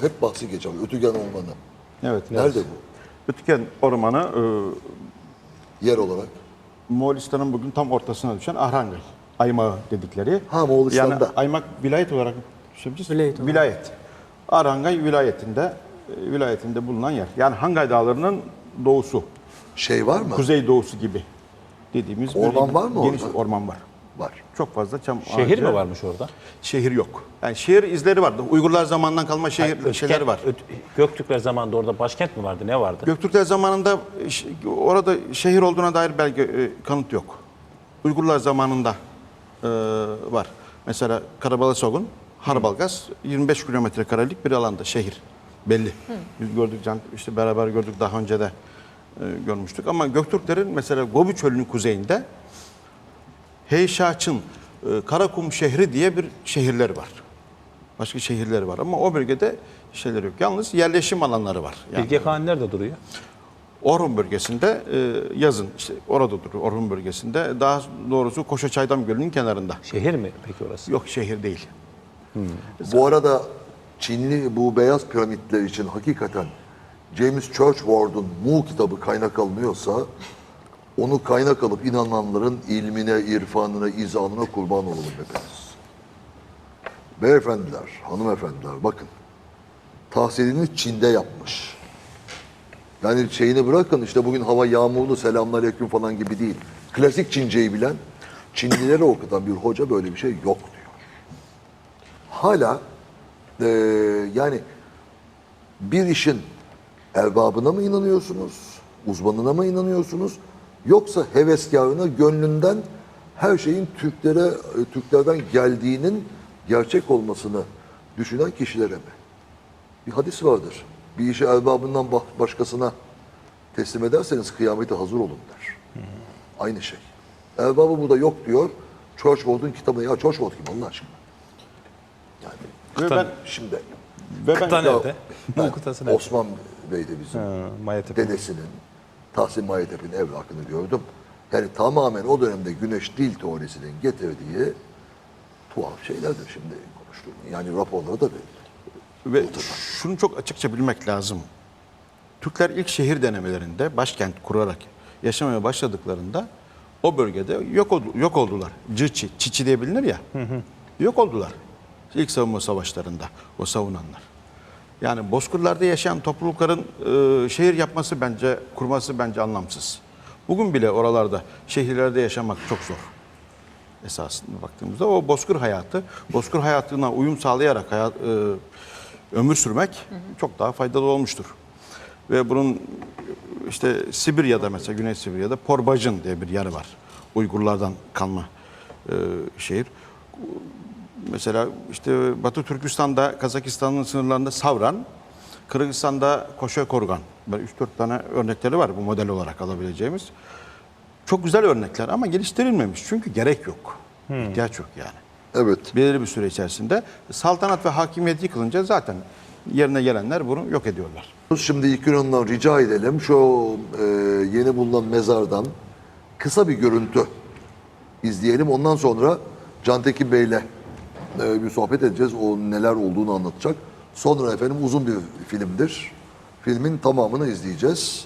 Hep bahsi geçer. Ötügen Ormanı. Evet. Nerede bu? Ötüken Ormanı e, Yer olarak. Moğolistan'ın bugün tam ortasına düşen Ahrangay aymağı dedikleri. Ha, Moğolistan'da. Yani aymak vilayet olarak düşüneceğiz. Vilayet olarak. Vilayet. Ahrangay vilayetinde e, vilayetinde bulunan yer. Yani Hangay Dağları'nın doğusu, Şey var mı? kuzey doğusu gibi dediğimiz Orman var mı geniş orada? orman var. Var. Çok fazla çam Şehir ağacı- mi varmış orada? Şehir yok. Yani şehir izleri vardı. Uygurlar zamanından kalma şehir Ötken- şeyleri var. Öt- Göktürkler zamanında orada başkent mi vardı? Ne vardı? Göktürkler zamanında orada şehir olduğuna dair belge e, kanıt yok. Uygurlar zamanında e, var. Mesela Karabalasogun, Harbalgaz 25 kilometre karelik bir alanda şehir. Belli. Biz gördük can işte beraber gördük daha önce de e, görmüştük ama Göktürklerin mesela Gobi Çölü'nün kuzeyinde Heyşaç'ın e, Karakum şehri diye bir şehirleri var. Başka şehirleri var ama o bölgede şeyler yok. Yalnız yerleşim alanları var. Yani Bilge Kağan nerede duruyor? Orhun bölgesinde e, yazın işte orada duruyor Orhun bölgesinde. Daha doğrusu Koşaçaydam Gölü'nün kenarında. Şehir mi peki orası? Yok şehir değil. Bu arada Çinli bu beyaz piramitler için hakikaten James Churchward'un Mu kitabı kaynak alınıyorsa onu kaynak alıp inananların ilmine, irfanına, izanına kurban olalım hepimiz. Beyefendiler, hanımefendiler bakın. Tahsilini Çin'de yapmış. Yani şeyini bırakın işte bugün hava yağmurlu selamünaleyküm falan gibi değil. Klasik Çinceyi bilen, Çinlilere okutan bir hoca böyle bir şey yok diyor. Hala eee, yani bir işin erbabına mı inanıyorsunuz, uzmanına mı inanıyorsunuz, yoksa heveskarına gönlünden her şeyin Türklere, Türklerden geldiğinin gerçek olmasını düşünen kişilere mi? Bir hadis vardır. Bir işi erbabından başkasına teslim ederseniz kıyamete hazır olun der. Aynı şey. Erbabı burada yok diyor. Churchward'un kitabına. Ya Churchward kim Allah aşkına? Yani Ve ben, şimdi ve ben Kıta nerede? ben? Osman Bey de bizim Ha, dedesinin Tahsin Mayetep'in evrakını gördüm. Yani tamamen o dönemde güneş dil teorisinin getirdiği tuhaf şeylerdir şimdi konuştuğum. Yani raporları da belli. ve şunu çok açıkça bilmek lazım. Türkler ilk şehir denemelerinde başkent kurarak yaşamaya başladıklarında o bölgede yok oldu, yok oldular. Cıçi, çiçi diye bilinir ya. Yok oldular. İlk savunma savaşlarında o savunanlar. Yani bozkırlarda yaşayan toplulukların e, şehir yapması bence, kurması bence anlamsız. Bugün bile oralarda, şehirlerde yaşamak çok zor. Esasında baktığımızda o bozkır hayatı, bozkır hayatına uyum sağlayarak hayat, e, ömür sürmek çok daha faydalı olmuştur. Ve bunun işte Sibirya'da mesela Güney Sibirya'da Porbajın diye bir yer var. Uygurlardan kalma e, şehir. Mesela işte Batı Türkistan'da Kazakistan'ın sınırlarında Savran, Kırgızistan'da Koşekorgan. Böyle 3-4 tane örnekleri var bu model olarak alabileceğimiz. Çok güzel örnekler ama geliştirilmemiş. Çünkü gerek yok. İhtiyaç yok yani. Evet. Belirli bir süre içerisinde saltanat ve hakimiyet yıkılınca zaten yerine gelenler bunu yok ediyorlar. Şimdi ilk ondan rica edelim şu e, yeni bulunan mezardan kısa bir görüntü izleyelim. Ondan sonra Cantekin Bey'le e, bir sohbet edeceğiz. O neler olduğunu anlatacak. Sonra efendim uzun bir filmdir. Filmin tamamını izleyeceğiz.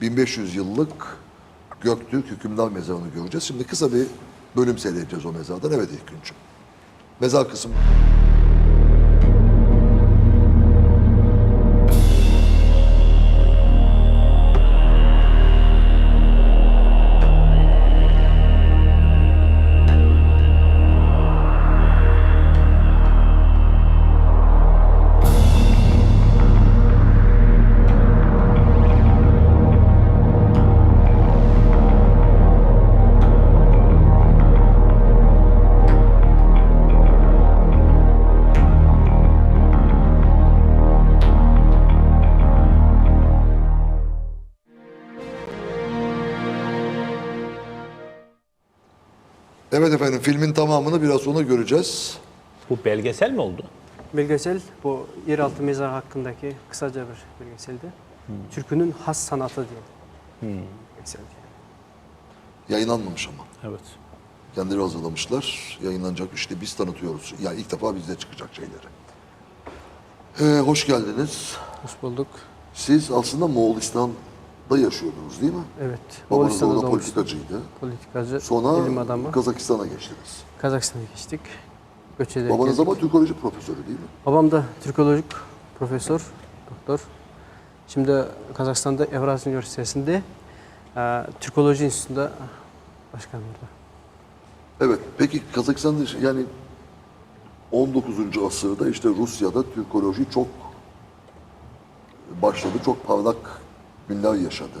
1500 yıllık Göktürk hükümdar mezarını göreceğiz. Şimdi kısa bir bölüm seyredeceğiz o mezardan. Evet ilk. Mezar kısmı. Evet efendim filmin tamamını biraz sonra göreceğiz. Bu belgesel mi oldu? Belgesel bu yeraltı mezar hakkındaki kısaca bir belgeseldi. Türkünün has sanatı diye. Belgesel diye. Yayınlanmamış ama. Evet. Kendileri hazırlamışlar. Yayınlanacak işte biz tanıtıyoruz. Yani ilk defa bizde çıkacak şeyleri. Ee, hoş geldiniz. Hoş bulduk. Siz aslında Moğolistan'da yaşıyordunuz değil mi? Evet. Babanız orada doğmuştum. politikacıydı. Politikacı, Sonra bilim adamı. Kazakistan'a geçtiniz. Kazakistan'a geçtik. Göç ederek Babanız geldik. ama Türkoloji profesörü değil mi? Babam da Türkolojik profesör, doktor. Şimdi Kazakistan'da Evraz Üniversitesi'nde e, Türkoloji Enstitüsü'nde başkan orada. Evet. Peki Kazakistan'da yani 19. asırda işte Rusya'da Türkoloji çok başladı. Çok parlak günler yaşadı.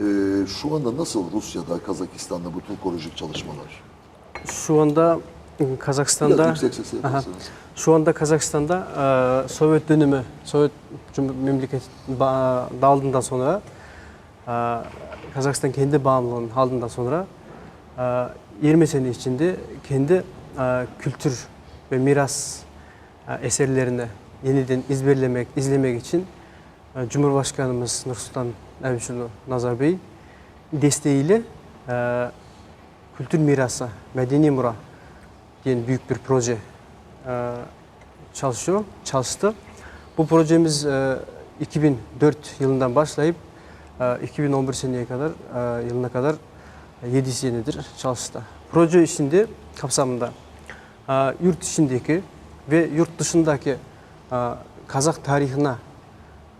Ee, şu anda nasıl Rusya'da, Kazakistan'da bu Türkolojik çalışmalar? Şu anda e, Kazakistan'da Aha. Şu anda Kazakistan'da e, Sovyet dönemi, Sovyet memleket dağıldığından sonra e, Kazakistan kendi bağımlılığını aldığından sonra e, 20 sene içinde kendi e, kültür ve miras e, eserlerini yeniden izberlemek, izlemek için e, Cumhurbaşkanımız Nursultan Abdülhamid Nazar Bey desteğiyle e, kültür mirası, medeni mura diye büyük bir proje e, çalışıyor, çalıştı. Bu projemiz e, 2004 yılından başlayıp e, 2011 seneye kadar e, yılına kadar 7 senedir çalıştı. Proje içinde kapsamında e, yurt içindeki ve yurt dışındaki e, Kazak tarihine e,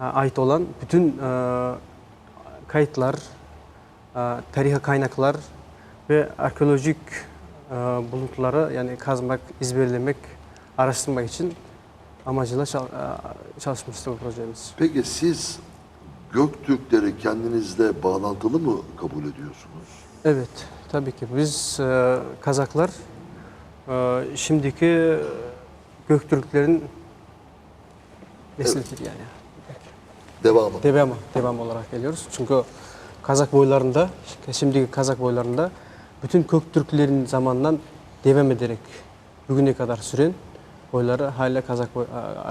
ait olan bütün e, kayıtlar, e, tarihi kaynaklar ve arkeolojik e, buluntuları yani kazmak, izberlemek, araştırmak için amacıyla çal- e, çalışmıştı bu projemiz. Peki siz Göktürkleri kendinizle bağlantılı mı kabul ediyorsunuz? Evet, tabii ki biz e, Kazaklar e, şimdiki Göktürklerin neslidir yani. Devamı. Devam, devam olarak geliyoruz. Çünkü Kazak boylarında, şimdiki Kazak boylarında bütün Göktürklerin zamandan devam ederek bugüne kadar süren boyları hala Kazak boy-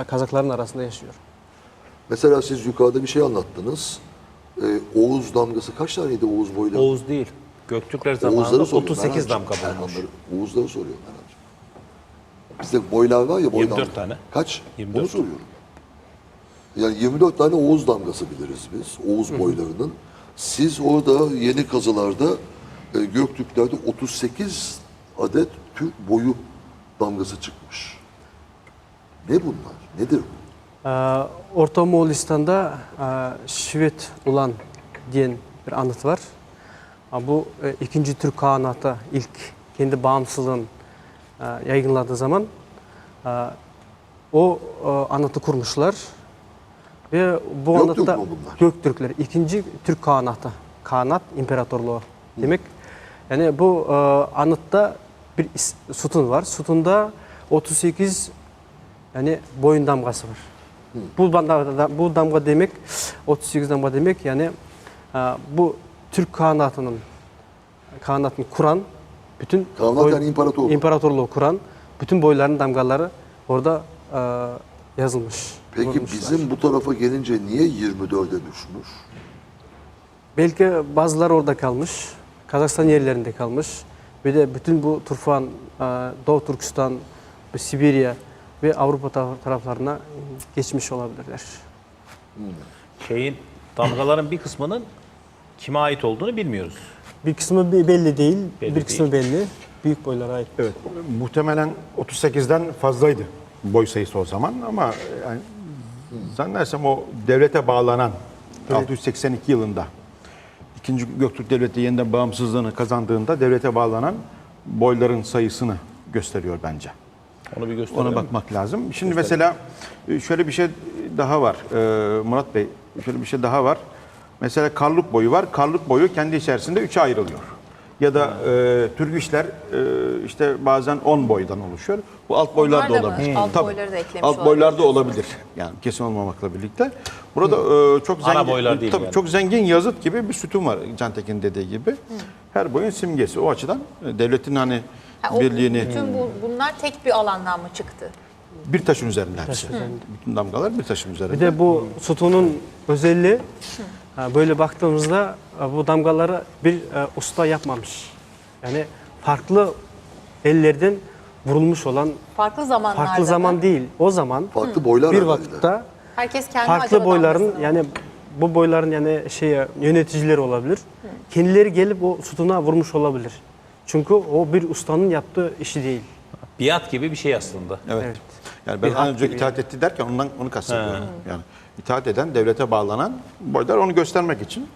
Kazakların arasında yaşıyor. Mesela siz yukarıda bir şey anlattınız. Ee, Oğuz damgası kaç taneydi Oğuz boyları? Oğuz değil. Göktürkler zamanında soruyorum. 38 Merhancığım, damga bulmuş. Oğuzları soruyorum Merhancığım. Bizde boylar var ya boy 24 damga. tane. Kaç? 24. Onu soruyorum. Yani 24 tane Oğuz damgası biliriz biz. Oğuz boylarının. Siz orada yeni kazılarda e, Göktürklerde 38 adet Türk boyu damgası çıkmış. Ne bunlar? Nedir bu? Ee, Orta Moğolistan'da e, Şivet ulan diyen bir anıt var. Ha, Bu e, ikinci Türk Kağanatı ilk kendi bağımsızlığını e, yaygınladığı zaman e, o e, anıtı kurmuşlar. Ve bu Göktürk anıtta mü bunlar? Göktürkler ikinci Türk Kağanatı. Kağanat imparatorluğu demek. Yani bu e, anıtta bir sütun var. Sütunda 38 yani boyun damgası var. Bu damga, bu damga demek 38 damga demek yani e, bu Türk kağanatının kağanatını kuran bütün Kağanat yani imparatorluk. imparatorluğu kuran bütün boyların damgaları orada e, yazılmış. Peki vurmuşlar. bizim bu tarafa gelince niye 24'e düşmüş? belki bazıları orada kalmış. Kazakistan yerlerinde kalmış. Ve de bütün bu Turfan, e, Doğu Türkistan, Sibirya ve Avrupa ta- taraflarına geçmiş olabilirler. Şeyin damgaların bir kısmının kime ait olduğunu bilmiyoruz. Bir kısmı be- belli değil, Belli bir kısmı belli. Büyük boylara ait. Evet. Muhtemelen 38'den fazlaydı boy sayısı o zaman ama yani zannedersem o devlete bağlanan 682 yılında İkinci Göktürk Devleti yeniden bağımsızlığını kazandığında devlete bağlanan boyların sayısını gösteriyor bence. Onu bir gösterelim. Ona bakmak lazım. Şimdi mesela e, şöyle bir şey daha var. Ee, Murat Bey şöyle bir şey daha var. Mesela karlık boyu var. Karlık boyu kendi içerisinde üçe ayrılıyor. Ya da e, Türk işler e, işte bazen 10 boydan oluşuyor. Bu alt boylar da da olabilir. Alt Tabii. boyları da eklemiş Alt boylar da olabilir. Yani kesin olmamakla birlikte. Burada e, çok Ana zengin boylar değil tabii yani. çok zengin yazıt gibi bir sütun var Cantekin dediği gibi. Her boyun simgesi. O açıdan e, devletin hani Ha, o- birliğini Bütün bu, bunlar tek bir alandan mı çıktı? Bir taşın üzerinde hepsi. Bütün damgalar bir taşın üzerinde. Bir de bu sütunun özelliği ha, böyle baktığımızda bu damgaları bir e, usta yapmamış. Yani farklı ellerden vurulmuş olan Farklı zamanlarda farklı zaman değil. O zaman Farklı boylar bir vakitte Herkes kendi farklı boyların damgasını yani bu boyların yani şey yöneticileri olabilir. Kendileri gelip o sütuna vurmuş olabilir. Çünkü o bir ustanın yaptığı işi değil. Biat gibi bir şey aslında. Evet. Evet. Yani Bir ben daha önce gibi itaat etti derken ondan onu kastediyorum. Yani itaat eden, devlete bağlanan boylar onu göstermek için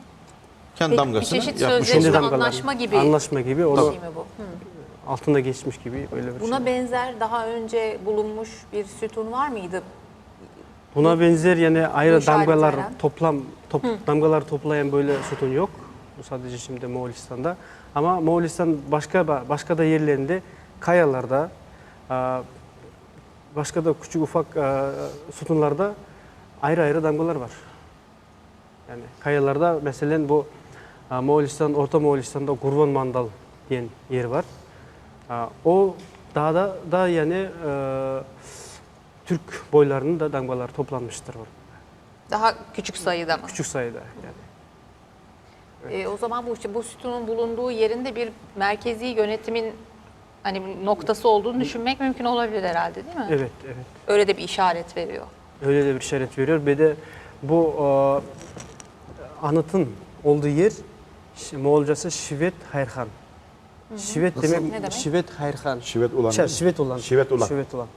kendi Peki, bir damgasını çeşit yapmış sözleşme oluyor. anlaşma gibi Anlaşma gibi bir onu şey mi bu? Hı. altında geçmiş gibi böyle bir Buna şey. benzer daha önce bulunmuş bir sütun var mıydı? Buna benzer yani ayrı damgalar veren. toplam top, damgalar toplayan böyle sütun yok. Bu sadece şimdi Moğolistan'da. Ama Moğolistan başka başka da yerlerinde kayalarda e, başka da küçük ufak e, sütunlarda ayrı ayrı damgalar var. Yani kayalarda mesela bu e, Moğolistan, Orta Moğolistan'da Gurvan Mandal diyen yer var. E, O dağda da yani e, Türk boylarının da damgalar toplanmıştır orada. Daha küçük sayıda mı? Küçük sayıda yani. Ee, o zaman bu işte bu sütunun bulunduğu yerinde bir merkezi yönetimin hani bir noktası olduğunu düşünmek mümkün olabilir herhalde değil mi? Evet, evet. Öyle de bir işaret veriyor. Öyle de bir işaret veriyor. Bir de bu e, anıtın olduğu yer Moğolcası Şivet Hayrhan. Şivet Nasıl? demek, Ne demek? Şivet Hayrhan. Şivet ulan. Şey, Şivet olan. Şivet ulan. Şivet olan.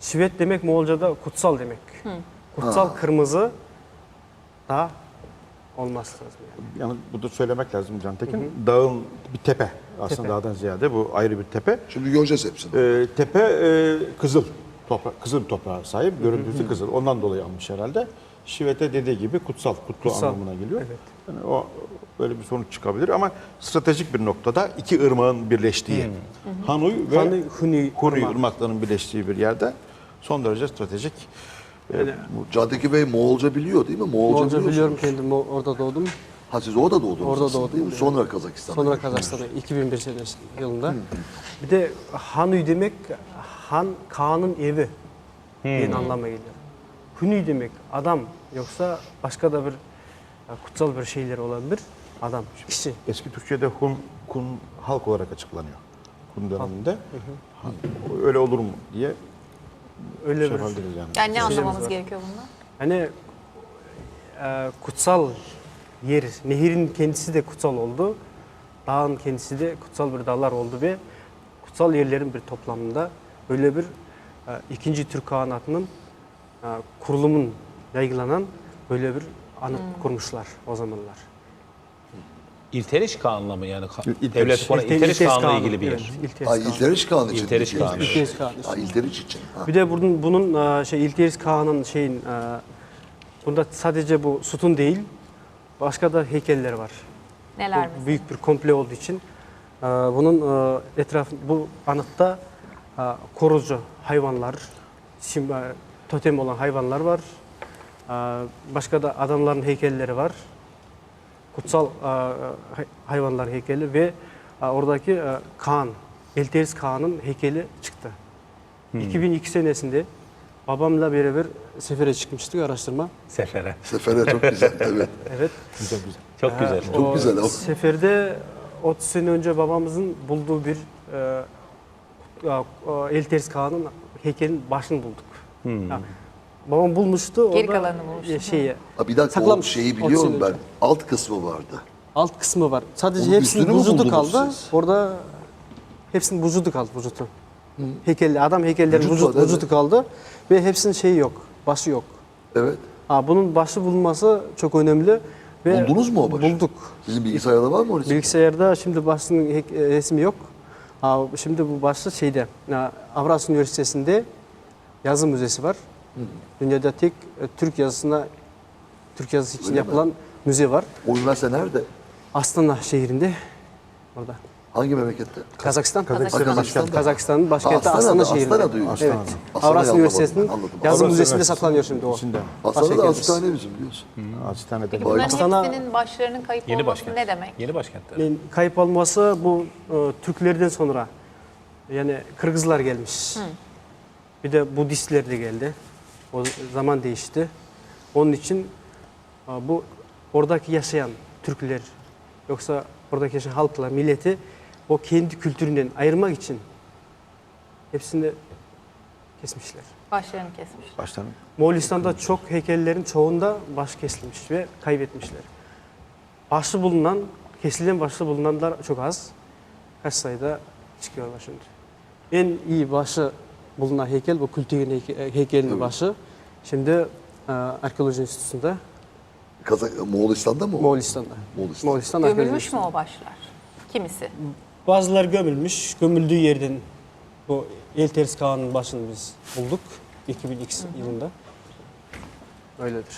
Şivet demek Moğolca'da kutsal demek. Kutsal kırmızı da olmaz lazım yani. Yani burada söylemek lazım Can Tekin. Dağın bir tepe. Aslında Tepe. dağdan ziyade bu ayrı bir tepe. Şimdi göreceğiz hepsini. Ee, tepe e, kızıl toprak, kızıl bir toprağa sahip. Görüntüsü kızıl. Ondan dolayı almış herhalde. Şivete dediği gibi kutsal, kutlu Kutsal, anlamına geliyor. evet. Yani o böyle bir sonuç çıkabilir ama stratejik bir noktada iki ırmağın birleştiği. Hanuy ve Hanuy, Hunuy Hunuy ırmağı. ırmaklarının birleştiği bir yerde son derece stratejik. e, Cadeki Bey Moğolca biliyor değil mi? Moğolca, Moğolca biliyorum kendim orada doğdum. Ha siz orada doğdunuz Orada aslında, doğdum, değil mi? Sonra Kazakistan'da. Sonra Kazakistan'da 2001 senesi yılında. Bir de Hanuy demek Han Kaan'ın evi diye anlama geliyor. Hünü demek adam yoksa başka da bir e, kutsal bir şeyler olabilir. Adam, kişi. Eski Türkçe'de Hun, Kun halk olarak açıklanıyor. Hun döneminde. Ha, Öyle olur mu diye Öyle şey bir yapabiliriz yani. Yani ne Şeylerimiz anlamamız gerekiyor bundan? Hani e, kutsal yer, nehirin kendisi de kutsal oldu. Dağın kendisi de kutsal bir dağlar oldu ve kutsal yerlerin bir toplamında böyle bir e, ikinci Türk Kağanatı'nın e, kurulumun yaygılanan böyle bir anıt kurmuşlar o zamanlar. İlteriş Kağan'la mı yani? İlteriş. Devlet konu İlte- İlteriş Kağan'la Kağanı, ilgili bir yer. İlteriş Kağanı. İlteriş Kağan için. İlteriş. Kağanı. İlteriş Kağanı. Ha İlteriş için. Ha. Bir de bunun bunun e, şey İlteriz Kağan'ın şeyin e, bunda sadece bu sütun değil başka da heykeller var. Neler Bu mesela? büyük bir komple olduğu için e, bunun e, etrafı bu anıtta e, korucu hayvanlar, sim, e, totem olan hayvanlar var. E, Başka da adamların heykelleri var. Kutsal e, hay- hayvanlar heykeli ve e, oradaki e, Kaan, Elteriz Kaan'ın heykeli çıktı. 2002 senesinde babamla beraber sefere çıkmıştık araştırma. Sefere. Sefere çok güzel. Evet. Evet. Güzel güzel. Çok güzel. Çok güzel, o- Seferde 30 sene önce babamızın bulduğu bir e, e, Elteriz Kağan'ın heykelin başını bulduk. Ha, babam bulmuştu. Geri orada kalanını bulmuştu. e, Şeyi, Ha bir dakika Saklamış, o şeyi 30 biliyorum ben. önce. Alt kısmı vardı. alt kısmı var. Sadece Onun hepsinin vücudu kaldı. siz? Orada hepsinin vücudu kaldı vücudu. Heykelli adam heykellerin Vücut var, evet. vücudu kaldı ve hepsinin şeyi yok. Başı yok. Evet. Ha, bunun başı bulunması çok önemli. Ve Buldunuz mu o başı? Bulduk. Sizin bilgisayarda var mı o resim? Bilgisayarda şimdi başının hek- e, resmi yok. Ha, şimdi bu başlı şeyde ha, Avrasya Üniversitesi'nde yazı müzesi var. Dünyada tek e, Türk yazısına Türk yazısı için Öyle mi? yapılan müze var. O üniversite nerede? Astana şehrinde. Orada. Hangi memlekette? Kazakistan. Kazakistan. Kazakistan'da. Kazakistan'ın başkenti Astana, Astana, şehrinde. Astana diyor. Evet. Astana. Avrasya Üniversitesi'nin yazı müzesinde saklanıyor şimdi o. içinde. Aslında da hastane bizim biliyorsun. Hastanede Peki Vay. bunların Astana- hepsinin başlarının kayıp Yeni olması başkent. ne demek? Yeni başkentler. Yani kayıp olması bu e, Türklerden sonra yani Kırgızlar gelmiş. Bir de Budistler de geldi. O zaman değişti. Onun için e, bu oradaki yaşayan Türkler yoksa oradaki yaşayan halkla milleti o kendi kültüründen ayırmak için hepsini kesmişler. Başlarını kesmiş. Baştan Moğolistan'da çok heykellerin çoğunda baş kesilmiş ve kaybetmişler. Başı bulunan, kesilen başı bulunanlar çok az. Kaç sayıda çıkıyorlar şimdi. En iyi başı bulunan heykel bu Kültigin heyke- heykelinin başı. Şimdi e, Arkeoloji Enstitüsü'nde Kazak, Moğolistan'da mı? o? Moğolistan'da. Moğolistan. Moğolistan Arkeoloji Gömülmüş mü o başlar? Kimisi. Bazıları gömülmüş. Gömüldüğü yerden bu Elteris Kağan'ın başını biz bulduk. 2002 yılında. Öyledir.